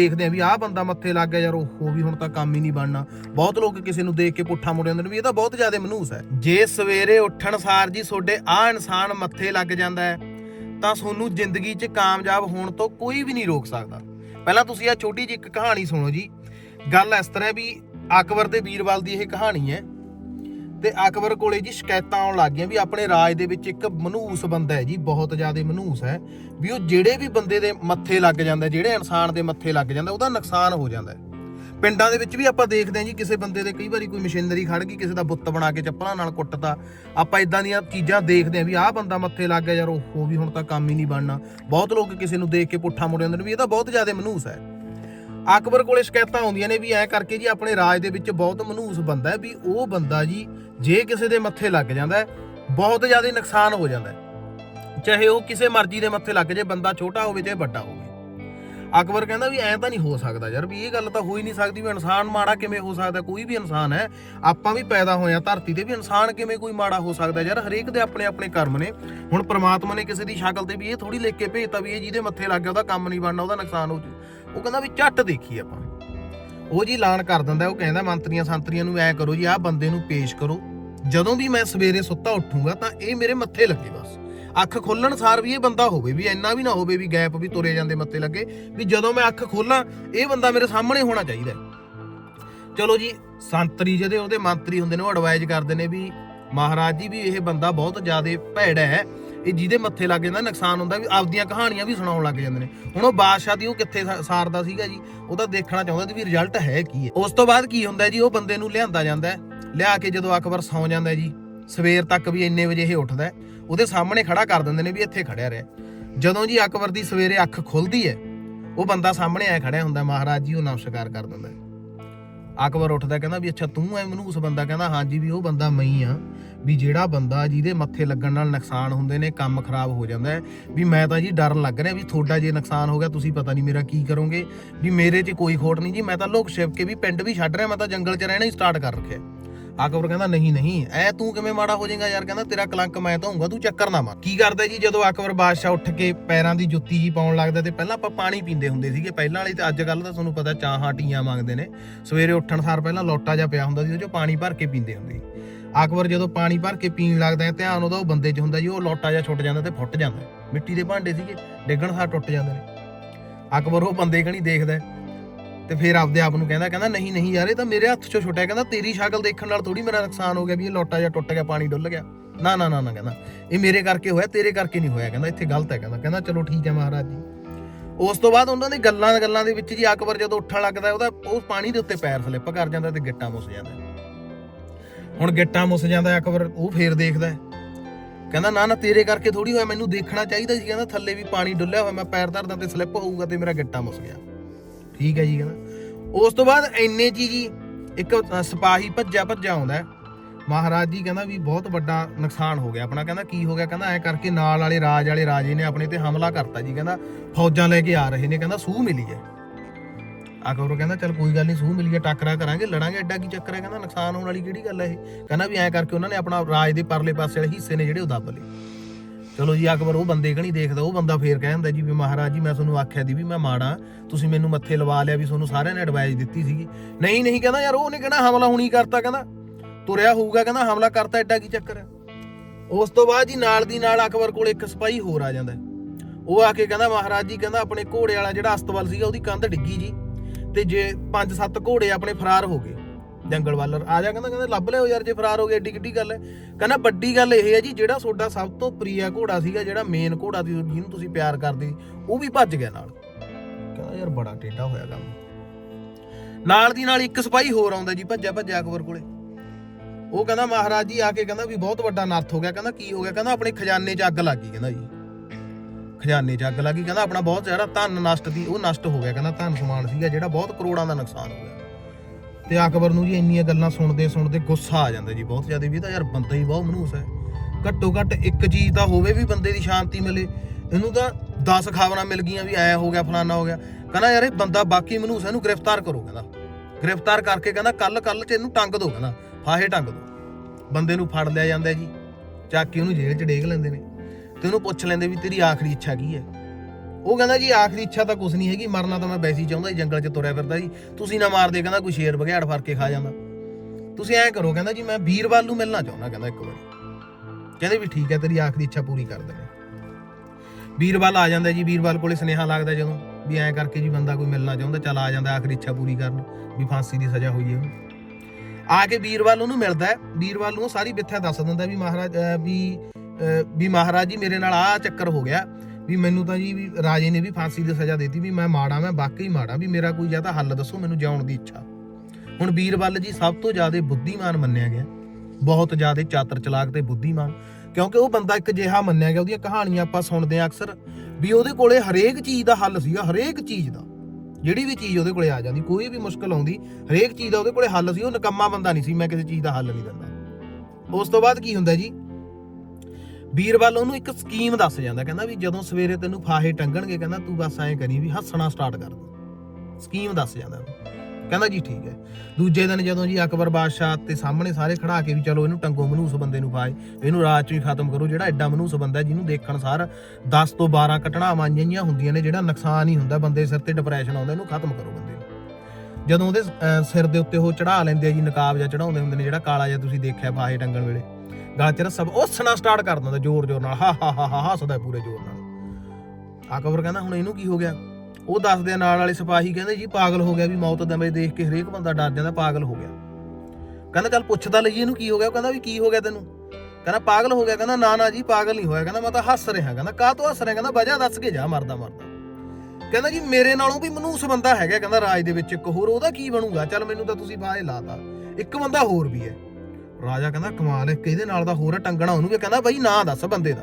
ਦੇਖਦੇ ਆ ਵੀ ਆਹ ਬੰਦਾ ਮੱਥੇ ਲੱਗ ਗਿਆ ਯਾਰ, ਉਹ ਵੀ ਹੁਣ ਤਾਂ ਕੰਮ ਹੀ ਨਹੀਂ ਬਣਨਾ। ਬਹੁਤ ਲੋਕ ਕਿਸੇ ਨੂੰ ਦੇਖ ਕੇ ਪੁੱਠਾ ਮੁੜ ਜਾਂਦੇ ਨੇ ਵੀ ਇਹ ਤਾਂ ਬਹੁਤ ਜ਼ਿਆਦਾ ਮਨੂਸ ਹੈ। ਜੇ ਸਵੇਰੇ ਉੱਠਣ ਸਾਰ ਜੀ ਤੁਹਾਡੇ ਆਹ ਇਨਸਾਨ ਮੱਥੇ ਲੱਗ ਜਾਂਦਾ ਹੈ, ਤਾਂ ਤੁਹਾਨੂੰ ਜ਼ਿੰਦਗੀ 'ਚ ਕਾਮਯਾਬ ਹੋਣ ਤੋਂ ਕੋਈ ਵੀ ਨਹੀਂ ਰੋਕ ਸਕਦਾ। ਪਹਿਲਾਂ ਤੁਸੀਂ ਆਹ ਛੋਟੀ ਜਿਹੀ ਇੱਕ ਕਹਾਣੀ ਸੁਣੋ ਜੀ। ਗੱਲ ਇਸ ਤਰ੍ਹਾਂ ਵੀ ਅਕਬਰ ਤੇ ਬੀਰਬਲ ਦੀ ਇਹ ਕਹਾਣੀ ਹੈ ਤੇ ਅਕਬਰ ਕੋਲੇ ਜੀ ਸ਼ਿਕਾਇਤਾਂ ਆਉਣ ਲੱਗ ਗਈਆਂ ਵੀ ਆਪਣੇ ਰਾਜ ਦੇ ਵਿੱਚ ਇੱਕ ਮਨੂਸ ਬੰਦਾ ਹੈ ਜੀ, ਬਹੁਤ ਜ਼ਿਆਦਾ ਮਨੂਸ ਹੈ, ਵੀ ਉਹ ਜਿਹੜੇ ਵੀ ਬੰਦੇ ਦੇ ਮੱਥੇ ਲੱਗ ਜਾਂਦਾ, ਜਿਹੜੇ ਇਨਸਾਨ ਦੇ ਮੱਥੇ ਲੱਗ ਜਾਂਦਾ, ਉਹਦਾ ਨੁਕਸਾਨ ਹੋ ਜਾਂਦਾ ਹੈ। ਪਿੰਡਾਂ ਦੇ ਵਿੱਚ ਵੀ ਆਪਾਂ ਦੇਖਦੇ ਹਾਂ ਜੀ, ਕਿਸੇ ਬੰਦੇ ਦੇ ਕਈ ਵਾਰੀ ਕੋਈ ਮਸ਼ੀਨਰੀ ਖੜ ਗਈ, ਕਿਸੇ ਦਾ ਬੁੱਤ ਬਣਾ ਕੇ ਚੱਪਲਾਂ ਨਾਲ ਕੁੱਟਦਾ ਆਪਾਂ ਇਦਾਂ ਦੀਆਂ ਚੀਜ਼ਾਂ ਦੇਖਦੇ ਹਾਂ ਵੀ ਆਹ ਬੰਦਾ ਮੱਥੇ ਲੱਗ ਗਿਆ ਯਾਰ, ਉਹ ਵੀ ਹੁਣ ਤਾਂ ਕੰਮ ਹੀ ਨਹੀਂ ਬਣਨਾ। ਬਹੁਤ ਲੋਕ ਕਿਸੇ ਨੂੰ ਦੇਖ ਕੇ ਪੁੱਠਾ ਮੁੜ ਜਾਂਦੇ ਨੇ ਵੀ ਇਹ ਤਾਂ ਬਹੁਤ ਜ਼ਿਆਦਾ ਮਨੂਸ ਹੈ। ਅਕਬਰ ਕੋਲੇ ਸ਼ਿਕਾਇਤਾਂ ਆਉਂਦੀਆਂ ਨੇ ਵੀ ਐ ਕਰਕੇ ਜੀ ਆਪਣੇ ਰਾਜ ਦੇ ਵਿੱਚ ਬਹੁਤ ਮਨੂਸ ਬੰਦਾ ਹੈ ਵੀ ਉਹ ਬੰਦਾ ਜੀ, ਜੇ ਕਿਸੇ ਦੇ ਮੱਥੇ ਲੱਗ ਜਾਂਦਾ ਬਹੁਤ ਜ਼ਿਆਦਾ ਨੁਕਸਾਨ ਹੋ ਜਾਂਦਾ ਚਾਹੇ ਉਹ ਕਿਸੇ ਮਰਜ਼ੀ ਦੇ ਮੱਥੇ ਲੱਗ ਜੇ, ਬੰਦਾ ਛੋਟਾ ਹੋਵੇ ਚਾਹੇ ਵੱਡਾ ਹੋਵੇ। ਅਕਬਰ ਕਹਿੰਦਾ ਵੀ ਐਂ ਤਾਂ ਨਹੀਂ ਹੋ ਸਕਦਾ ਯਾਰ, ਵੀ ਇਹ ਗੱਲ ਤਾਂ ਹੋ ਹੀ ਨਹੀਂ ਸਕਦੀ ਵੀ ਇਨਸਾਨ ਮਾੜਾ ਕਿਵੇਂ ਹੋ ਸਕਦਾ, ਕੋਈ ਵੀ ਇਨਸਾਨ ਹੈ, ਆਪਾਂ ਵੀ ਪੈਦਾ ਹੋਏ ਆ ਧਰਤੀ ਤੇ ਵੀ ਇਨਸਾਨ ਕਿਵੇਂ ਕੋਈ ਮਾੜਾ ਹੋ ਸਕਦਾ ਯਾਰ, ਹਰੇਕ ਦੇ ਆਪਣੇ ਆਪਣੇ ਕਰਮ ਨੇ। ਹੁਣ ਪ੍ਰਮਾਤਮਾ ਨੇ ਕਿਸੇ ਦੀ ਸ਼ਕਲ ਤੇ ਵੀ ਇਹ ਥੋੜੀ ਲਿਖ ਕੇ ਭੇਜਤਾ ਵੀ ਇਹ ਜਿਹਦੇ ਮੱਥੇ ਲੱਗ ਗਿਆ, ਉਹਦਾ ਕੰਮ ਨਹੀਂ ਬਣਨਾ, ਉਹਦਾ ਨੁਕਸਾਨ ਹੋ ਜੂ। ਉਹ ਕਹਿੰਦਾ ਵੀ ਝੱਟ ਦੇਖੀ ਆਪਾਂ। ਉਹ ਜੀ ਐਲਾਨ ਕਰ ਦਿੰਦਾ, ਉਹ ਕਹਿੰਦਾ ਮੰਤਰੀਆਂ ਸੰਤਰੀਆਂ ਨੂੰ ਐ ਕਰੋ ਜੀ, ਆਹ ਬੰਦੇ ਨੂੰ ਪੇਸ਼ ਕਰੋ। ਜਦੋਂ ਵੀ ਮੈਂ ਸਵੇਰੇ ਸੁੱਤਾ ਉੱਠੂੰਗਾ ਤਾਂ ਇਹ ਮੇਰੇ ਮੱਥੇ ਲੱਗੇ ਬਸ। ਅੱਖ ਖੋਲਣ ਸਾਰ ਵੀ ਇਹ ਬੰਦਾ ਹੋਵੇ, ਵੀ ਇੰਨਾ ਵੀ ਨਾ ਹੋਵੇ ਵੀ ਗੈਪ ਵੀ ਤੁਰੇ ਜਾਂਦੇ ਮੱਥੇ ਲੱਗੇ, ਵੀ ਜਦੋਂ ਮੈਂ ਅੱਖ ਖੋਲਾਂ, ਇਹ ਬੰਦਾ ਮੇਰੇ ਸਾਹਮਣੇ ਹੋਣਾ ਚਾਹੀਦਾ। ਚਲੋ ਜੀ, ਸੰਤਰੀ ਜਿਹਦੇ ਉਹਦੇ ਮੰਤਰੀ ਹੁੰਦੇ ਨੇ, ਉਹ ਐਡਵਾਈਜ਼ ਕਰਦੇ ਨੇ ਵੀ ਮਹਾਰਾਜ ਜੀ ਵੀ ਇਹ ਬੰਦਾ ਬਹੁਤ ਜ਼ਿਆਦਾ ਭੈੜਾ ਹੈ। ਇਹ ਜਿਹਦੇ ਮੱਥੇ ਲੱਗ ਜਾਂਦਾ ਨੁਕਸਾਨ ਹੁੰਦਾ ਵੀ ਆਪਦੀਆਂ ਕਹਾਣੀਆਂ ਵੀ ਸੁਣਾਉਣ ਲੱਗ ਜਾਂਦੇ ਨੇ ਹੁਣ ਉਹ ਬਾਦਸ਼ਾਹ ਦੀ ਉਹ ਕਿੱਥੇ ਸਾ- ਸਾਰਦਾ ਸੀਗਾ ਜੀ ਉਹਦਾ ਦੇਖਣਾ ਚਾਹੁੰਦਾ ਸੀ ਵੀ ਰਿਜ਼ਲਟ ਹੈ ਕੀ ਹੈ ਉਸ ਤੋਂ ਬਾਅਦ ਕੀ ਹੁੰਦਾ ਜੀ ਉਹ ਬੰਦੇ ਨੂੰ ਲਿਆਂਦਾ ਜਾਂਦਾ ਹੈ। ਲਿਆ ਕੇ ਜਦੋਂ ਅਕਬਰ ਸੌਂ ਜਾਂਦਾ ਹੈ ਜੀ ਸਵੇਰ ਤੱਕ ਵੀ ਇੰਨੇ ਵਜੇ ਇਹ ਉੱਠਦਾ ਹੈ, ਉਹਦੇ ਸਾਹਮਣੇ ਖੜਾ ਕਰ ਦਿੰਦੇ ਨੇ ਵੀ ਇੱਥੇ ਖੜਿਆ ਰਿਹਾ ਜਦੋਂ ਜੀ ਅਕਬਰ ਦੀ ਸਵੇਰੇ ਅੱਖ ਖੁੱਲਦੀ ਹੈ ਉਹ ਬੰਦਾ ਸਾਹਮਣੇ ਆਇਆ ਖੜਿਆ ਹੁੰਦਾ ਮਹਾਰਾਜ ਜੀ ਉਹ ਨਮਸਕਾਰ ਕਰ ਦਿੰਦਾ ਹੈ। ਅਕਬਰ ਉੱਠਦਾ ਕਹਿੰਦਾ ਵੀ ਅੱਛਾ ਤੂੰ ਐ ਮਨੂਸ ਬੰਦਾ ਕਹਿੰਦਾ, ਹਾਂਜੀ ਵੀ ਉਹ ਬੰਦਾ ਮੈਂ ਹੀ ਆ। ਵੀ ਜਿਹੜਾ ਬੰਦਾ ਜਿਹਦੇ ਮੱਥੇ ਲੱਗਣ ਨਾਲ ਨੁਕਸਾਨ ਹੁੰਦੇ ਨੇ, ਕੰਮ ਖਰਾਬ ਹੋ ਜਾਂਦਾ ਹੈ, ਵੀ ਮੈਂ ਤਾਂ ਜੀ ਡਰ ਲੱਗ ਰਿਹਾ ਵੀ ਤੁਹਾਡਾ ਜੇ ਨੁਕਸਾਨ ਹੋ ਗਿਆ, ਤੁਸੀਂ ਪਤਾ ਨਹੀਂ ਮੇਰਾ ਕੀ ਕਰੋਗੇ। ਵੀ ਮੇਰੇ 'ਚ ਕੋਈ ਖੋਟ ਨਹੀਂ ਜੀ, ਮੈਂ ਤਾਂ ਲੋਕ ਛਿਪ ਕੇ ਵੀ ਪਿੰਡ ਵੀ ਛੱਡ ਰਿਹਾ, ਮੈਂ ਤਾਂ ਜੰਗਲ 'ਚ ਰਹਿਣਾ ਹੀ ਸਟਾਰਟ ਕਰ ਰੱਖਿਆ। ਅਕਬਰ ਕਹਿੰਦਾ, ਨਹੀਂ ਨਹੀਂ, ਐ ਤੂੰ ਕਿਵੇਂ ਮਾੜਾ ਹੋ ਜਾਏਗਾ ਯਾਰ? ਕਹਿੰਦਾ, ਤੇਰਾ ਕਲੰਕ ਮੈਂ ਧੋਊਂਗਾ, ਤੂੰ ਚੱਕਰ ਨਾ ਮਾਰ। ਕੀ ਕਰਦਾ ਜੀ, ਜਦੋਂ ਅਕਬਰ ਬਾਦਸ਼ਾਹ ਉੱਠ ਕੇ ਪੈਰਾਂ ਦੀ ਜੁੱਤੀ ਜੀ ਪਾਉਣ ਲੱਗਦਾ ਤੇ ਪਹਿਲਾਂ ਆਪਾਂ ਪਾਣੀ ਪੀਂਦੇ ਹੁੰਦੇ ਸੀਗੇ। ਪਹਿਲਾਂ ਵਾਲੇ ਤੇ ਅੱਜ ਕੱਲ ਤਾਂ ਤੁਹਾਨੂੰ ਪਤਾ ਚਾਹਾਂ, ਟੀਆਂ ਮੰਗਦੇ ਨੇ। ਸਵੇਰੇ ਉੱਠਣ ਸਾਰ ਪਹਿਲਾਂ ਲੋਟਾ ਜਿਹਾ ਪਿਆ ਹੁੰਦਾ ਸੀ ਉਹ 'ਚੋਂ ਪਾਣੀ ਭਰ ਕੇ ਪੀਂਦੇ ਹੁੰਦੇ ਸੀ। ਅਕਬਰ ਜਦੋਂ ਪਾਣੀ ਭਰ ਕੇ ਪੀਣ ਲੱਗਦਾ ਹੈ, ਧਿਆਨ ਉਹਦਾ ਉਹ ਬੰਦੇ 'ਚ ਹੁੰਦਾ ਜੀ, ਉਹ ਲੋਟਾ ਜਿਹਾ ਛੁੱਟ ਜਾਂਦਾ ਤੇ ਫੁੱਟ ਜਾਂਦਾ। ਮਿੱਟੀ ਦੇ ਭਾਂਡੇ ਸੀਗੇ, ਡਿੱਗਣ ਸਾਰ ਟੁੱਟ ਜਾਂਦੇ ਨੇ। ਅਕਬਰ ਉਹ ਬੰਦੇ ਕਣੀ ਦੇਖਦਾ ਤੇ ਫਿਰ ਆਪਦੇ ਆਪ ਨੂੰ ਕਹਿੰਦਾ ਕਹਿੰਦਾ ਨਹੀਂ ਨਹੀਂ ਯਾਰ, ਇਹ ਤਾਂ ਮੇਰੇ ਹੱਥ 'ਚੋਂ ਛੁੱਟਿਆ। ਕਹਿੰਦਾ, ਤੇਰੀ ਸ਼ਕਲ ਦੇਖਣ ਨਾਲ ਥੋੜੀ ਮੇਰਾ ਨੁਕਸਾਨ ਹੋ ਗਿਆ ਵੀ ਇਹ ਲੋਟਾ ਜਿਹਾ ਟੁੱਟ ਗਿਆ, ਪਾਣੀ ਡੁੱਲ ਗਿਆ। ਨਾ ਨਾ ਨਾ ਨਾ, ਕਹਿੰਦਾ, ਇਹ ਮੇਰੇ ਕਰਕੇ ਹੋਇਆ, ਤੇਰੇ ਕਰਕੇ ਨਹੀਂ ਹੋਇਆ, ਕਹਿੰਦਾ, ਇੱਥੇ ਗਲਤ ਹੈ, ਕਹਿੰਦਾ। ਕਹਿੰਦਾ, ਚਲੋ ਠੀਕ ਹੈ ਮਹਾਰਾਜ ਜੀ। ਉਸ ਤੋਂ ਬਾਅਦ ਉਹਨਾਂ ਦੀ ਗੱਲਾਂ ਗੱਲਾਂ ਦੇ ਵਿੱਚ ਜੀ ਅਕਬਰ ਜਦੋਂ ਉੱਠਣ ਲੱਗਦਾ ਉਹਦਾ, ਉਹ ਪਾਣੀ ਦੇ ਉੱਤੇ ਪੈਰ ਸਲਿੱਪ ਕਰ ਜਾਂਦਾ ਤੇ ਗਿੱਟਾ ਮੁੱਸ ਜਾਂਦਾ ਹੁਣ ਗਿੱਟਾ ਮੁੱਸ ਜਾਂਦਾ ਅਕਬਰ ਉਹ ਫੇਰ ਦੇਖਦਾ ਕਹਿੰਦਾ, ਨਾ ਨਾ, ਤੇਰੇ ਕਰਕੇ ਥੋੜੀ ਹੋਇਆ, ਮੈਨੂੰ ਦੇਖਣਾ ਚਾਹੀਦਾ ਸੀ। ਕਹਿੰਦਾ, ਥੱਲੇ ਵੀ ਪਾਣੀ ਡੁੱਲਿਆ ਹੋਇਆ, ਮੈਂ ਪੈਰ ਧਰਦਾ ਤੇ ਸਲਿੱਪ ਹੋਊਗਾ ਤੇ ਮੇਰਾ ਗਿੱਟਾ ਮੁੱਸ ਗਿਆ। ਠੀਕ ਹੈ ਜੀ ਕਹਿੰਦਾ ਉਸ ਤੋਂ ਬਾਅਦ ਇੰਨੇ 'ਚ ਜੀ ਇੱਕ ਸਿਪਾਹੀ ਭੱਜਿਆ ਭੱਜਿਆ ਆਉਂਦਾ ਮਹਾਰਾਜ ਜੀ ਕਹਿੰਦਾ ਵੀ ਬਹੁਤ ਵੱਡਾ ਨੁਕਸਾਨ ਹੋ ਗਿਆ। ਆਪਣਾ ਕਹਿੰਦਾ ਕੀ ਹੋ ਗਿਆ? ਕਹਿੰਦਾ ਐ ਕਰਕੇ ਨਾਲ ਵਾਲੇ ਰਾਜ ਵਾਲੇ ਰਾਜੇ ਨੇ ਆਪਣੇ ਤੇ ਹਮਲਾ ਕਰਤਾ ਜੀ। ਕਹਿੰਦਾ ਫੌਜਾਂ ਲੈ ਕੇ ਆ ਰਹੇ ਨੇ। ਕਹਿੰਦਾ ਸੂਹ ਮਿਲੀ ਹੈ। ਅਕਬਰ ਕਹਿੰਦਾ ਚੱਲ ਕੋਈ ਗੱਲ ਨਹੀਂ, ਸੂਹ ਮਿਲੀ ਹੈ, ਟੱਕਰਾ ਕਰਾਂਗੇ, ਲੜਾਂਗੇ। ਐਡਾ ਕੀ ਚੱਕਰ ਹੈ? ਕਹਿੰਦਾ ਨੁਕਸਾਨ ਹੋਣ ਵਾਲੀ ਕਿਹੜੀ ਗੱਲ ਹੈ ਇਹ? ਕਹਿੰਦਾ ਵੀ ਐ ਕਰਕੇ ਉਹਨਾਂ ਨੇ ਆਪਣਾ ਰਾਜ ਦੇ ਪਰਲੇ ਪਾਸੇ ਵਾਲੇ ਹਿੱਸੇ ਨੇ ਜਿਹੜੇ ਉਹ ਦੱਬ ਲਏ। ਚਲੋ ਜੀ, ਅਕਬਰ ਉਹ ਬੰਦੇ ਕਣੀ ਦੇਖਦਾ, ਉਹ ਬੰਦਾ ਫੇਰ ਕਹਿੰਦਾ ਜੀ ਵੀ ਮਹਾਰਾਜ ਜੀ, ਮੈਂ ਤੁਹਾਨੂੰ ਆਖਿਆ ਦੀ ਵੀ ਮੈਂ ਮਾੜਾ, ਤੁਸੀਂ ਮੈਨੂੰ ਮੱਥੇ ਲਵਾ ਲਿਆ ਵੀ ਤੁਹਾਨੂੰ ਸਾਰਿਆਂ ਨੇ ਐਡਵਾਈਸ ਦਿੱਤੀ ਸੀਗੀ। ਨਹੀਂ ਨਹੀਂ ਕਹਿੰਦਾ ਯਾਰ, ਉਹਨੇ ਕਹਿੰਦਾ ਹਮਲਾ ਹੁਣੀ ਕਰਤਾ, ਕਹਿੰਦਾ ਤੁਰਿਆ ਹੋਊਗਾ, ਕਹਿੰਦਾ ਹਮਲਾ ਕਰਤਾ, ਐਡਾ ਕੀ ਚੱਕਰ ਹੈ? ਉਸ ਤੋਂ ਬਾਅਦ ਜੀ ਨਾਲ ਦੀ ਨਾਲ ਅਕਬਰ ਕੋਲ ਇੱਕ ਸਿਪਾਹੀ ਹੋਰ ਆ ਜਾਂਦਾ ਉਹ ਆ ਕੇ ਕਹਿੰਦਾ, ਮਹਾਰਾਜ ਜੀ ਕਹਿੰਦਾ ਆਪਣੇ ਘੋੜੇ ਵਾਲਾ ਜਿਹੜਾ ਅਸਤਬਲ ਸੀਗਾ, ਉਹਦੀ ਕੰਧ ਡਿੱਗੀ ਜੀ, ਤੇ ਜੇ ਪੰਜ ਸੱਤ ਘੋੜੇ ਆਪਣੇ ਫਰਾਰ ਹੋ ਗਏ। ਜੰਗਲ ਵੱਲ ਆ ਜਾ ਕਹਿੰਦਾ ਕਹਿੰਦਾ ਲੱਭ ਲਿਓ ਯਾਰ, ਜੇ ਫਰਾਰ ਹੋ ਗਏ, ਏਡੀ ਕਿੱਡੀ ਗੱਲ ਹੈ। ਕਹਿੰਦਾ ਵੱਡੀ ਗੱਲ ਇਹ ਹੈ ਜੀ, ਜਿਹੜਾ ਤੁਹਾਡਾ ਸਭ ਤੋਂ ਪ੍ਰਿਆ ਘੋੜਾ ਸੀਗਾ, ਜਿਹੜਾ ਮੇਨ ਘੋੜਾ ਸੀ, ਜਿਹਨੂੰ ਤੁਸੀਂ ਪਿਆਰ ਕਰਦੇ ਉਹ ਵੀ ਭੱਜ ਗਿਆ ਨਾਲ। ਕਹਿੰਦਾ ਯਾਰ ਬੜਾ ਟੇਢਾ ਹੋਇਆ ਕੰਮ। ਨਾਲ ਦੀ ਨਾਲ ਇੱਕ ਸਿਪਾਹੀ ਹੋਰ ਆਉਂਦਾ ਜੀ, ਭੱਜਿਆ ਭੱਜਿਆ ਅਕਬਰ ਕੋਲੇ। ਉਹ ਕਹਿੰਦਾ, ਮਹਾਰਾਜ ਜੀ ਆ ਕੇ ਕਹਿੰਦਾ ਵੀ ਬਹੁਤ ਵੱਡਾ ਨਰਥ ਹੋ ਗਿਆ, ਕਹਿੰਦਾ ਕੀ ਹੋ ਗਿਆ? ਕਹਿੰਦਾ ਆਪਣੇ ਖਜ਼ਾਨੇ 'ਚ ਅੱਗ ਲੱਗ ਗਈ, ਕਹਿੰਦਾ ਜੀ। ਖਜ਼ਾਨੇ 'ਚ ਅੱਗ ਲੱਗ ਗਈ, ਕਹਿੰਦਾ ਆਪਣਾ ਬਹੁਤ ਜਿਹੜਾ ਧਨ ਨਸ਼ਟ ਦੀ, ਉਹ ਨਸ਼ਟ ਹੋ ਗਿਆ, ਕਹਿੰਦਾ ਧਨ ਸਮਾਨ ਸੀਗਾ, ਜਿਹੜਾ ਬਹੁਤ ਕਰੋੜਾਂ ਦਾ ਨੁਕਸਾਨ ਹੋ ਗਿਆ। ਤੇ ਅਕਬਰ ਨੂੰ ਜੀ ਇੰਨੀਆਂ ਗੱਲਾਂ ਸੁਣਦੇ ਸੁਣਦੇ ਗੁੱਸਾ ਆ ਜਾਂਦਾ ਜੀ ਬਹੁਤ ਜ਼ਿਆਦਾ ਵੀ ਤਾਂ ਯਾਰ ਬੰਦਾ ਹੀ ਬਹੁਤ ਮਨੂਸ ਹੈ। ਘੱਟੋ ਘੱਟ ਇੱਕ ਚੀਜ਼ ਤਾਂ ਹੋਵੇ ਵੀ ਬੰਦੇ ਦੀ ਸ਼ਾਂਤੀ ਮਿਲੇ। ਇਹਨੂੰ ਤਾਂ 10 ਖਬਰਾਂ ਮਿਲ ਗਈਆਂ ਵੀ ਐ ਹੋ ਗਿਆ, ਫਲਾਨਾ ਹੋ ਗਿਆ। ਕਹਿੰਦਾ ਯਾਰ ਇਹ ਬੰਦਾ ਬਾਕੀ ਮਨੂਸ ਇਹਨੂੰ ਗ੍ਰਿਫਤਾਰ ਕਰੋ ਕਹਿੰਦਾ। ਗ੍ਰਿਫਤਾਰ ਕਰਕੇ ਕਹਿੰਦਾ ਕੱਲ ਕੱਲ ਚ ਇਹਨੂੰ ਟੰਗ ਦੋ ਕਹਿੰਦਾ, ਫਾਹੇ ਟੰਗ ਦੋ। ਬੰਦੇ ਨੂੰ ਫੜ ਲਿਆ ਜਾਂਦਾ ਜੀ, ਚੱਕ ਕੇ ਉਹਨੂੰ ਜੇਲ੍ਹ 'ਚ ਡੇਗ ਲੈਂਦੇ ਨੇ। ਤੇ ਉਹਨੂੰ ਪੁੱਛ ਲੈਂਦੇ ਵੀ ਤੇਰੀ ਆਖਰੀ ਇੱਛਾ ਕੀ ਹੈ? ਉਹ ਕਹਿੰਦਾ ਜੀ, ਆਖਰੀ ਇੱਛਾ ਤਾਂ ਕੁਝ ਨਹੀਂ ਹੈਗੀ, ਮਰਨਾ ਤਾਂ ਮੈਂ ਵੈਸੇ ਚਾਹੁੰਦਾ ਜੰਗਲ 'ਚ ਤੁਰਿਆ ਫਿਰਦਾ ਜੀ। ਤੁਸੀਂ ਨਾ ਮਾਰਦੇ, ਕਹਿੰਦਾ ਕੋਈ ਸ਼ੇਰ ਬਘਿਆੜ ਫੜ ਕੇ ਖਾ ਜਾਂਦਾ। ਤੁਸੀਂ ਐਂ ਕਰੋ, ਕਹਿੰਦਾ ਜੀ, ਮੈਂ ਵੀਰਵਾਲ ਨੂੰ ਮਿਲਣਾ ਚਾਹੁੰਦਾ, ਕਹਿੰਦਾ ਇੱਕ ਵਾਰੀ। ਕਹਿੰਦੇ ਵੀ ਠੀਕ ਹੈ, ਤੇਰੀ ਆਖਰੀ ਇੱਛਾ ਪੂਰੀ ਕਰ ਦਿੰਦੇ ਵੀਰਵਾਲ ਆ ਜਾਂਦਾ ਜੀ, ਵੀਰਵਾਲ ਕੋਲੇ ਸੁਨੇਹਾ ਲੱਗਦਾ ਜਦੋਂ, ਵੀ ਐਂ ਕਰਕੇ ਜੀ ਬੰਦਾ ਕੋਈ ਮਿਲਣਾ ਚਾਹੁੰਦਾ, ਚੱਲ ਆ ਜਾਂਦਾ ਆਖਰੀ ਇੱਛਾ ਪੂਰੀ ਕਰਨ, ਵੀ ਫਾਂਸੀ ਦੀ ਸਜ਼ਾ ਹੋਈ ਹੈ। ਆ ਕੇ ਵੀਰਵਾਲ ਉਹਨੂੰ ਮਿਲਦਾ ਵੀਰਵਾਲ ਨੂੰ ਸਾਰੀ ਮਿੱਥਿਆ ਦੱਸ ਦਿੰਦਾ ਵੀ ਮਹਾਰਾਜ ਵੀ ਵੀ ਮਹਾਰਾਜ ਜੀ ਮੇਰੇ ਨਾਲ ਆ ਚੱਕਰ ਹੋ ਗਿਆ। ਵੀ ਮੈਨੂੰ ਤਾਂ ਜੀ ਵੀ ਰਾਜੇ ਨੇ ਵੀ ਫਾਂਸੀ ਦੀ ਸਜ਼ਾ ਦਿੱਤੀ ਵੀ ਮੈਂ ਮਾੜਾ, ਮੈਂ ਵਾਕਈ ਮਾੜਾ, ਵੀ ਮੇਰਾ ਕੋਈ ਜਾਂ ਤਾਂ ਹੱਲ ਦੱਸੋ, ਮੈਨੂੰ ਜਿਉਣ ਦੀ ਇੱਛਾ। ਹੁਣ ਵੀਰਵਾਲ ਜੀ ਸਭ ਤੋਂ ਜ਼ਿਆਦਾ ਬੁੱਧੀਮਾਨ ਮੰਨਿਆ ਗਿਆ। ਬਹੁਤ ਜ਼ਿਆਦਾ ਚਾਤਰ ਚਲਾਕ ਤੇ ਬੁੱਧੀਮਾਨ, ਕਿਉਂਕਿ ਉਹ ਬੰਦਾ ਇੱਕ ਜਿਹਾ ਮੰਨਿਆ ਗਿਆ, ਉਹਦੀਆਂ ਕਹਾਣੀਆਂ ਆਪਾਂ ਸੁਣਦੇ ਆ ਅਕਸਰ ਵੀ ਉਹਦੇ ਕੋਲੇ ਹਰੇਕ ਚੀਜ਼ ਦਾ ਹੱਲ ਸੀਗਾ, ਹਰੇਕ ਚੀਜ਼ ਦਾ। ਜਿਹੜੀ ਵੀ ਚੀਜ਼ ਉਹਦੇ ਕੋਲੇ ਆ ਜਾਂਦੀ, ਕੋਈ ਵੀ ਮੁਸ਼ਕਲ ਆਉਂਦੀ, ਹਰੇਕ ਚੀਜ਼ ਦਾ ਉਹਦੇ ਕੋਲੇ ਹੱਲ ਸੀ, ਉਹ ਨਕੰਮਾ ਬੰਦਾ ਨਹੀਂ ਸੀ, ਮੈਂ ਕਿਸੇ ਚੀਜ਼ ਦਾ ਹੱਲ ਨਹੀਂ ਦਿੰਦਾ। ਉਸ ਤੋਂ ਬਾਅਦ ਕੀ ਹੁੰਦਾ ਜੀ? ਵੀਰਵਾਲ ਉਹਨੂੰ ਇੱਕ ਸਕੀਮ ਦੱਸ ਜਾਂਦਾ, ਕਹਿੰਦਾ ਵੀ ਜਦੋਂ ਸਵੇਰੇ ਤੈਨੂੰ ਫਾਹੇ ਟੰਗਣਗੇ, ਕਹਿੰਦਾ ਤੂੰ ਬਸ ਐਂ ਕਰੀ ਵੀ ਹੱਸਣਾ ਸਟਾਰਟ ਕਰ ਦੇ। ਸਕੀਮ ਦੱਸ ਜਾਂਦਾ ਕਹਿੰਦਾ ਜੀ ਠੀਕ ਹੈ। ਦੂਜੇ ਦਿਨ ਜਦੋਂ ਜੀ ਅਕਬਰ ਬਾਦਸ਼ਾਹ ਤੇ ਸਾਹਮਣੇ ਸਾਰੇ ਖੜਾ ਕੇ ਵੀ ਚਲੋ ਇਹਨੂੰ ਟੰਗੋ ਮਨੂਸ ਬੰਦੇ ਨੂੰ ਫਾਹੇ, ਇਹਨੂੰ ਰਾਤ ਚ ਹੀ ਖਤਮ ਕਰੋ, ਜਿਹੜਾ ਐਡਾ ਮਨੂਸ ਬੰਦਾ ਜਿਹਨੂੰ ਦੇਖਣ ਸਾਰ 10 ਤੋਂ 12 ਘਟਨਾਵਾਂ ਆਈਆਂ ਹੁੰਦੀਆਂ ਨੇ, ਜਿਹੜਾ ਨੁਕਸਾਨ ਹੀ ਹੁੰਦਾ, ਬੰਦੇ ਸਿਰ ਤੇ ਡਿਪਰੈਸ਼ਨ ਆਉਂਦਾ, ਇਹਨੂੰ ਖਤਮ ਕਰੋ ਬੰਦੇ ਨੂੰ। ਜਦੋਂ ਉਹਦੇ ਸਿਰ ਦੇ ਉੱਤੇ ਉਹ ਚੜਾ ਲੈਂਦੇ ਆ ਜੀ, ਨਕਾਬ ਜਾਂ ਚੜਾਉਂਦੇ ਹੁੰਦੇ ਨੇ, ਜਿਹੜਾ ਕਾਲਾ ਜਿਹਾ ਤੁਸੀਂ ਦੇਖਿਆ ਫਾਹੇ ਟੰਗਣ ਵੇਲੇ। ਗਲ ਸਭ ਹੱਸਣਾ ਸਟਾਰਟ ਕਰ ਦਿੰਦਾ ਜ਼ੋਰ ਜ਼ੋਰ ਨਾਲ, ਹਾ ਹਾ ਹਾ ਹਾ ਹੱਸਦਾ ਪੂਰੇ ਜ਼ੋਰ ਨਾਲ। ਅਕਬਰ ਕਹਿੰਦਾ, ਹੁਣ ਇਹਨੂੰ ਕੀ ਹੋ ਗਿਆ? ਉਹ ਦੱਸਦੇ ਨਾਲ ਵਾਲੇ ਸਿਪਾਹੀ ਕਹਿੰਦੇ, ਜੀ ਪਾਗਲ ਹੋ ਗਿਆ ਵੀ ਮੌਤ ਦਮੇ ਦੇਖ ਕੇ ਹਰੇਕ ਬੰਦਾ ਡਰ ਜਾਂਦਾ, ਪਾਗਲ ਹੋ ਗਿਆ। ਕਹਿੰਦਾ, ਚੱਲ ਪੁੱਛਦਾ ਲਈਏ ਇਹਨੂੰ ਕੀ ਹੋ ਗਿਆ? ਉਹ ਕਹਿੰਦਾ, ਵੀ ਕੀ ਹੋ ਗਿਆ ਤੈਨੂੰ? ਕਹਿੰਦਾ, ਪਾਗਲ ਹੋ ਗਿਆ। ਕਹਿੰਦਾ, ਨਾ ਨਾ ਜੀ, ਪਾਗਲ ਨਹੀਂ ਹੋਇਆ। ਕਹਿੰਦਾ, ਮੈਂ ਤਾਂ ਹੱਸ ਰਿਹਾ। ਕਹਿੰਦਾ, ਕਾਹ ਤੋਂ ਹੱਸ ਰਿਹਾ? ਕਹਿੰਦਾ ਵਜ੍ਹਾ ਦੱਸ ਕੇ ਜਾ ਮਰਦਾ ਮਰਦਾ। ਕਹਿੰਦਾ, ਜੀ, ਮੇਰੇ ਨਾਲੋਂ ਵੀ ਮਨੂਸ ਬੰਦਾ ਹੈਗਾ। ਕਹਿੰਦਾ, ਰਾਜ ਦੇ ਵਿੱਚ ਇੱਕ ਹੋਰ, ਉਹਦਾ ਕੀ ਬਣੂਗਾ? ਚੱਲ ਮੈਨੂੰ ਤਾਂ ਤੁਸੀਂ ਬਾਹੇ ਲਾਤਾ ਇੱਕ ਬੰਦਾ ਹੋਰ ਵੀ ਹੈ। ਰਾਜਾ ਕਹਿੰਦਾ, ਕਮਾਲ ਹੈ, ਕਿਹਦੇ ਨਾਲ ਦਾ ਹੋਰ ਟੰਗਣਾ ਉਹਨੂੰ ਵੀ ਕਹਿੰਦਾ, ਬਈ ਨਾਂ ਦੱਸ ਬੰਦੇ ਦਾ।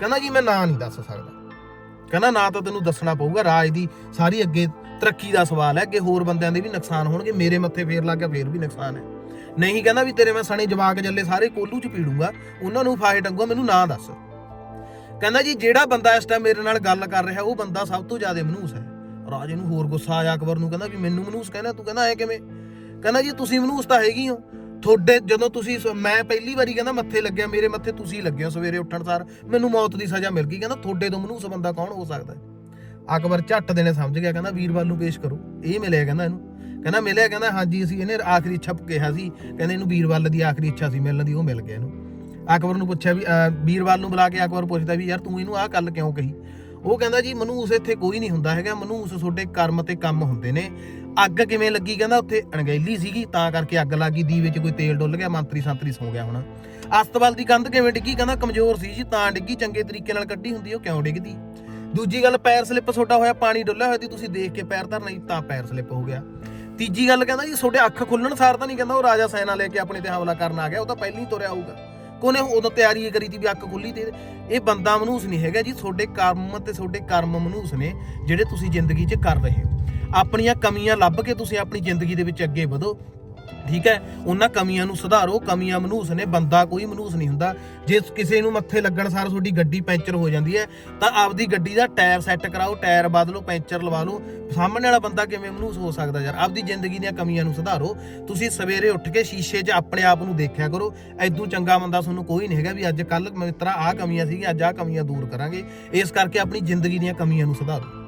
ਕਹਿੰਦਾ ਜੀ ਮੈਂ ਨਾਂ ਨਹੀਂ ਦੱਸ ਸਕਦਾ। ਕਹਿੰਦਾ, ਨਾ ਤਾਂ ਤੈਨੂੰ ਦੱਸਣਾ ਪਊਗਾ, ਰਾਜ ਦੀ ਸਾਰੀ ਅੱਗੇ ਤਰੱਕੀ ਦਾ ਸਵਾਲ ਹੈ, ਅੱਗੇ ਹੋਰ ਬੰਦਿਆਂ ਦੇ ਵੀ ਨੁਕਸਾਨ ਹੋਣਗੇ, ਮੇਰੇ ਮੱਥੇ ਫੇਰ ਲੱਗ ਗਿਆ, ਫੇਰ ਵੀ ਨੁਕਸਾਨ ਹੈ। ਨਹੀਂ, ਕਹਿੰਦਾ ਵੀ ਤੇਰੇ ਮੈਂ ਸਣੇ ਜਵਾਕ ਜੱਲੇ ਸਾਰੇ ਕੋਲੂ ਚ ਪੀੜੂਗਾ, ਉਹਨਾਂ ਨੂੰ ਫਾਹੇ ਟੰਗੋ ਮੈਨੂੰ ਨਾਂ ਦੱਸ। ਕਹਿੰਦਾ ਜੀ, ਜਿਹੜਾ ਬੰਦਾ ਇਸ ਟਾਈਮ ਮੇਰੇ ਨਾਲ ਗੱਲ ਕਰ ਰਿਹਾ, ਉਹ ਬੰਦਾ ਸਭ ਤੋਂ ਜ਼ਿਆਦਾ ਮਨੂਸ ਹੈ। ਰਾਜੇ ਨੂੰ ਹੋਰ ਗੁੱਸਾ ਆਇਆ ਅਕਬਰ ਨੂੰ, ਕਹਿੰਦਾ ਵੀ ਮੈਨੂੰ ਮਨੂਸ ਕਹਿੰਦਾ ਤੂੰ ਕਹਿੰਦਾ ਐ ਕਿਵੇਂ? ਕਹਿੰਦਾ ਜੀ, ਤੁਸੀਂ ਮਨੂਸ ਤਾਂ ਹੈਗੀ ਹੋ। ਤੁਹਾਡੇ ਜਦੋਂ ਤੁਸੀਂ ਸ- ਮੈਂ ਪਹਿਲੀ ਵਾਰੀ ਕਹਿੰਦਾ ਮੱਥੇ ਲੱਗਿਆ ਮੇਰੇ ਮੱਥੇ ਤੁਸੀਂ ਲੱਗੇ ਹੋ ਸਵੇਰੇ ਉੱਠਣ ਸਾਰ ਮੈਨੂੰ ਮੌਤ ਦੀ ਸਜ਼ਾ ਮਿਲ ਗਈ। ਕਹਿੰਦਾ ਤੁਹਾਡੇ ਤੋਂ ਮਨੂਸ ਬੰਦਾ ਕੌਣ ਹੋ ਸਕਦਾ? ਹੈ? ਅਕਬਰ ਝੱਟ ਦੇਣੇ ਸਮਝ ਗਿਆ ਕਹਿੰਦਾ ਵੀਰਵਾਲ ਨੂੰ ਪੇਸ਼ ਕਰੋ। ਇਹ ਮਿਲਿਆ ਕਹਿੰਦਾ ਇਹਨੂੰ। ਕਹਿੰਦਾ ਮਿਲਿਆ ਕਹਿੰਦਾ ਹਾਂਜੀ ਅਸੀਂ ਇਹਨੇ ਆਖਰੀ ਇੱਛਾ ਕਿਹਾ ਸੀ। ਕਹਿੰਦੇ ਇਹਨੂੰ ਵੀਰਵਾਲ ਦੀ ਆਖਰੀ ਇੱਛਾ ਸੀ ਮਿਲਣ ਦੀ ਉਹ ਮਿਲ ਗਿਆ ਇਹਨੂੰ। ਅਕਬਰ ਨੂੰ ਪੁੱਛਿਆ ਵੀ ਅਹ, ਵੀਰਵਾਲ ਨੂੰ ਬੁਲਾ ਕੇ ਅਕਬਰ ਪੁੱਛਦਾ ਵੀ ਯਾਰ ਤੂੰ ਇਹਨੂੰ ਆਹ ਗੱਲ ਕਿਉਂ ਕਹੀ? ਉਹ ਕਹਿੰਦਾ ਜੀ ਮਨੂਸ ਇੱਥੇ ਕੋਈ ਨਹੀਂ ਹੁੰਦਾ ਹੈਗਾ। ਮਨੂਸ ਤੁਹਾਡੇ ਕਰਮ ਤੇ ਕੰਮ ਹੁੰਦੇ ਨੇ। ਅੱਗ ਕਿਵੇਂ ਲੱਗੀ? ਕਹਿੰਦਾ ਉੱਥੇ ਅਣਗਹਿਲੀ ਸੀਗੀ, ਤਾਂ ਕਰਕੇ ਅੱਗ ਲੱਗੀ ਦੀ ਵਿੱਚ ਕੋਈ ਤੇਲ ਡੁੱਲ ਗਿਆ, ਮੰਤਰੀ ਸੰਤਰੀ ਸੌ ਗਿਆ ਹੋਣਾ। ਅਸਤਵਾਲ ਦੀ ਕੰਧ ਕਿਵੇਂ ਡਿੱਗੀ? ਕਹਿੰਦਾ ਕਮਜ਼ੋਰ ਸੀ ਜੀ, ਤਾਂ ਡਿੱਗੀ, ਚੰਗੇ ਤਰੀਕੇ ਨਾਲ ਕੱਢੀ ਹੁੰਦੀ, ਉਹ ਕਿਉਂ ਡਿੱਗਦੀ? ਦੂਜੀ ਗੱਲ, ਪੈਰ ਸਲਿੱਪ ਛੋਟਾ ਹੋਇਆ, ਪਾਣੀ ਡੁੱਲਿਆ ਹੋਇਆ ਸੀ, ਤੁਸੀਂ ਦੇਖ ਕੇ ਪੈਰ ਧਰਨਾ ਸੀ ਤਾਂ ਪੈਰ ਸਲਿੱਪ ਹੋ ਗਿਆ। ਤੀਜੀ ਗੱਲ, ਕਹਿੰਦਾ ਜੀ, ਤੁਹਾਡੇ ਅੱਖ ਖੁੱਲਣ ਸਾਰ ਤਾਂ ਨਹੀਂ, ਕਹਿੰਦਾ ਉਹ ਰਾਜਾ ਸੈਨਾ ਲੈ ਕੇ ਆਪਣੇ ਤੇ ਹਮਲਾ ਕਰਨ ਆ ਗਿਆ, ਉਹ ਤਾਂ ਪਹਿਲਾਂ ਹੀ ਤੁਰਿਆ ਹੋਊਗਾ। ਕੋਨੇ ਉਦੋਂ ਤਿਆਰੀ ਕਰੀ ਤੀ ਵੀ ਅੱਖ ਖੁੱਲੀ ਤੇ ਇਹ ਬੰਦਾ ਮਨੂਸ ਨਹੀਂ ਹੈਗਾ ਜੀ, ਤੁਹਾਡੇ ਕਰਮ ਤੇ ਤੁਹਾਡੇ ਕਰਮ ਮਨੂਸ ਨੇ ਜਿਹੜੇ ਤੁਸੀਂ ਜ਼ਿੰਦਗੀ 'ਚ ਕਰ ਰਹੇ ਹੋ। ਆਪਣੀਆਂ ਕਮੀਆਂ ਲੱਭ ਕੇ ਤੁਸੀਂ ਆਪਣੀ ਜ਼ਿੰਦਗੀ ਦੇ ਵਿੱਚ ਅੱਗੇ ਵਧੋ। ਠੀਕ ਹੈ? ਉਹਨਾਂ ਕਮੀਆਂ ਨੂੰ ਸੁਧਾਰੋ, ਕਮੀਆਂ ਮਨੂਸ ਨੇ, ਬੰਦਾ ਕੋਈ ਮਨੂਸ ਨਹੀਂ ਹੁੰਦਾ। ਜੇ ਕਿਸੇ ਨੂੰ ਮੱਥੇ ਲੱਗਣ ਸਾਰ ਤੁਹਾਡੀ ਗੱਡੀ ਪੈਂਚਰ ਹੋ ਜਾਂਦੀ ਹੈ, ਤਾਂ ਆਪਦੀ ਗੱਡੀ ਦਾ ਟਾਇਰ ਸੈੱਟ ਕਰਾਓ, ਟਾਇਰ ਬਦਲੋ, ਪੈਂਚਰ ਲਵਾ ਲਓ। ਸਾਹਮਣੇ ਵਾਲਾ ਬੰਦਾ ਕਿਵੇਂ ਮਨੂਸ ਹੋ ਸਕਦਾ ਯਾਰ? ਆਪਦੀ ਜ਼ਿੰਦਗੀ ਦੀਆਂ ਕਮੀਆਂ ਨੂੰ ਸੁਧਾਰੋ। ਤੁਸੀਂ ਸਵੇਰੇ ਉੱਠ ਕੇ ਸ਼ੀਸ਼ੇ 'ਚ ਆਪਣੇ ਆਪ ਨੂੰ ਦੇਖਿਆ ਕਰੋ। ਐਦੂ ਚੰਗਾ ਬੰਦਾ ਤੁਹਾਨੂੰ ਕੋਈ ਨਹੀਂ ਹੈਗਾ ਵੀ ਅੱਜ ਕੱਲ ਮਿੱਤਰਾ, ਆਹ ਕਮੀਆਂ ਸੀਗੀਆਂ, ਅੱਜ ਆਹ ਕਮੀਆਂ ਦੂਰ ਕਰਾਂਗੇ। ਇਸ ਕਰਕੇ ਆਪਣੀ ਜ਼ਿੰਦਗੀ ਦੀਆਂ ਕਮੀਆਂ ਨੂੰ ਸੁਧਾਰੋ।